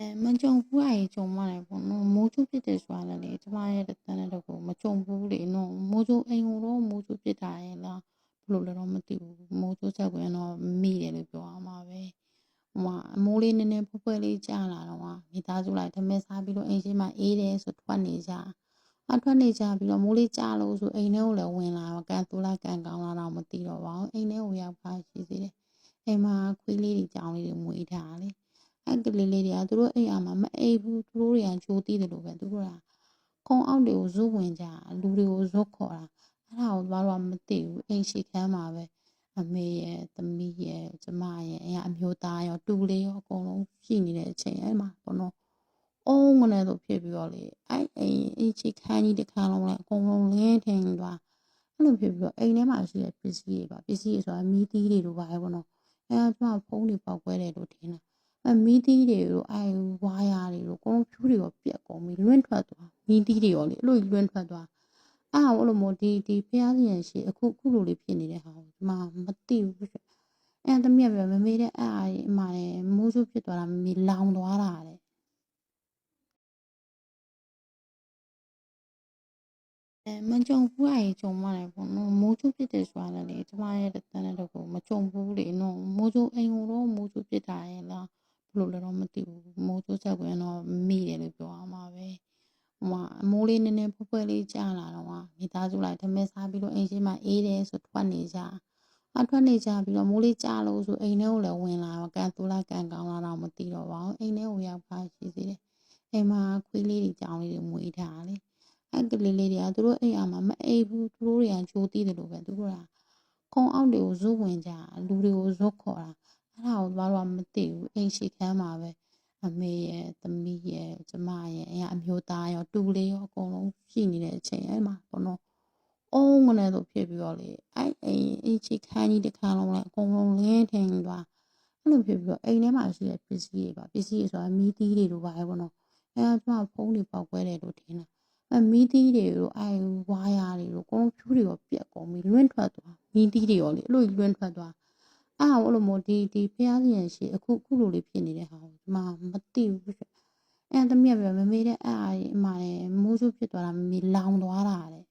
အဲမကြုံဘူးအရင်ကြုံရတယ်ပေါ့နော်မိုးချိုးဖြစ်တယ်ဆိုတာလည်းလေကျမရဲ့တန်းတဲ့တော့ကိုမကြုံဘူးလေနော်မိုးချိုးအိမ်ကိုတော့မိုးချိုးဖြစ်တာရဲ့လားဘယ်လိုလဲတော့မသိဘူးမိုးချိုးချက်ကွင်းတော့မိတယ်လို့ပြောရမှာပဲဟိုမှာအမိုးလေးနည်းနည်းဖွဲဖွဲလေးကြာလာတော့မှမိသားစုလိုက်ဓမဲစားပြီးတော့အိမ်ရှိမှအေးတယ်ဆိုထွက်နေကြအထွက်နေကြပြီးတော့မိုးလေးကြာလို့ဆိုအိမ်ထဲကိုလည်းဝင်လာတော့ကန်သူလာကန်ကောင်းလာတော့မသိတော့ပါဘူးအိမ်ထဲကိုရောက်ပါရှိသေးတယ်အိမ်မှာခွေးလေးတွေကြောင်လေးတွေမွေးထားတယ် အဲ့ကလေးလေးတွေကသူတို့အိမ်အားမှာမအိပ်ဘူးသူတို့တွေကဂျိုးတီးတယ်လို့ပဲသူတို့ကခုံအောက်တွေကိုဇွတ်ဝင်ကြလူတွေကိုဇွတ်ခေါ်တာအဲ့ဒါကိုဘာလို့မသိဘူးအိမ်ရှိခန်းမှာပဲအမေရဲ့သမီးရဲ့ကျမရဲ့အဲ့အမျိုးသားရောတူလေးရောအကုန်လုံးရှိနေတဲ့အချိန်အဲ့မှာဘောနော်အုံးမနဲ့ဆိုဖြစ်ပြီးတော့လေအဲ့အိမ်အိမ်ချိခန်းကြီးတစ်ခါလုံးလည်းအကုန်လုံးလင်းထင်သွားအဲ့လိုဖြစ်ပြီးတော့အိမ်ထဲမှာရှိတဲ့ပစ္စည်းတွေပါပစ္စည်းတွေဆိုတာမီးသီးတွေလိုပါပဲဘောနော်အဲ့ဒါကျမဖုန်းတွေပေါက်ကွဲတယ်လို့ထင်တာ အမီးသီးတွေတို့အဲဝါယာတွေတို့ကွန်ဖြူတွေရောပြက်ကုန်ပြီလွင့်ထွက်သွားမီးသီးတွေရောလေအဲ့လိုကြီးလွင့်ထွက်သွားအားအဲ့လိုမို့ဒီဒီဖျားစီရင်ရှိအခုအခုလိုလေးဖြစ်နေတဲ့ဟာကိုဒီမှာမသိဘူးရှင်အဲတမီးကပြောမမေတဲ့အဲ့အားကြီးအမလည်းမိုးချိုးဖြစ်သွားတာမမေလောင်သွားတာတဲ့အဲမကြုံဘူးအရင်ကြုံရတယ်ပေါ့နော်မိုးချိုးဖြစ်တယ်ဆိုတာလည်းလေကျမရဲ့တန်းတဲ့တော့ကိုမကြုံဘူးလေနော်မိုးချိုးအိမ်ကိုတော့မိုးချိုးဖြစ်တာရဲ့လား ဘယ်လိုလဲတော့မသိဘူးမိုးချိုးချက်ကွင်းတော့မိတယ်လို့ပြောရမှာပဲဟိုမှာအမိုးလေးနည်းနည်းဖွဲဖွဲလေးကြာလာတော့မှမိသားစုလိုက်ဓမဲစားပြီးတော့အိမ်ရှိမှအေးတယ်ဆိုထွက်နေကြအထွက်နေကြပြီးတော့မိုးလေးကြာလို့ဆိုအိမ်ထဲကိုလည်းဝင်လာတော့ကန်သူလာကန်ကောင်းလာတော့မသိတော့ပါဘူးအိမ်ထဲကိုရောက်ပါရှိသေးတယ်အိမ်မှာခွေးလေးတွေကြောင်လေးတွေမွေးထားတယ်အဲ့ကလေးလေးတွေကသူတို့အိမ်အားမှာမအိပ်ဘူးသူတို့တွေကဂျိုးတီးတယ်လို့ပဲသူတို့ကခုံအောက်တွေကိုဇွတ်ဝင်ကြလူတွေကိုဇွတ်ခေါ်တာ အဲ့ဒါကိုဘာလို့မသိဘူးအိမ်ရှိခန်းမှာပဲအမေရဲ့သမီးရဲ့ကျမရဲ့အဲ့အမျိုးသားရောတူလေးရောအကုန်လုံးရှိနေတဲ့အချိန်အဲ့မှာဘောနော်အုံးမနဲ့ဆိုဖြစ်ပြီးတော့လေအဲ့အိမ်အိမ်ချိခန်းကြီးတစ်ခါလုံးလည်းအကုန်လုံးလင်းထင်သွားအဲ့လိုဖြစ်ပြီးတော့အိမ်ထဲမှာရှိတဲ့ပစ္စည်းတွေပါပစ္စည်းတွေဆိုတာမီးသီးတွေလိုပါပဲဘောနော်အဲ့ဒါကျမဖုန်းတွေပေါက်ကွဲတယ်လို့ထင်တာအမီးသီးတွေတို့အဲဝါယာတွေတို့ကွန်ဖြူတွေရောပြက်ကုန်ပြီလွင့်ထွက်သွားမီးသီးတွေရောလေအဲ့လိုကြီးလွင့်ထွက်သွား အားအဲ့လိုမို့ဒီဒီဖျားစီရင်ရှိအခုအခုလိုလေးဖြစ်နေတဲ့ဟာကိုဒီမှာမသိဘူးရှင်အဲတမီးကပြောမမေတဲ့အဲ့အားကြီးအမလည်းမိုးချိုးဖြစ်သွားတာမမေလောင်သွားတာတဲ့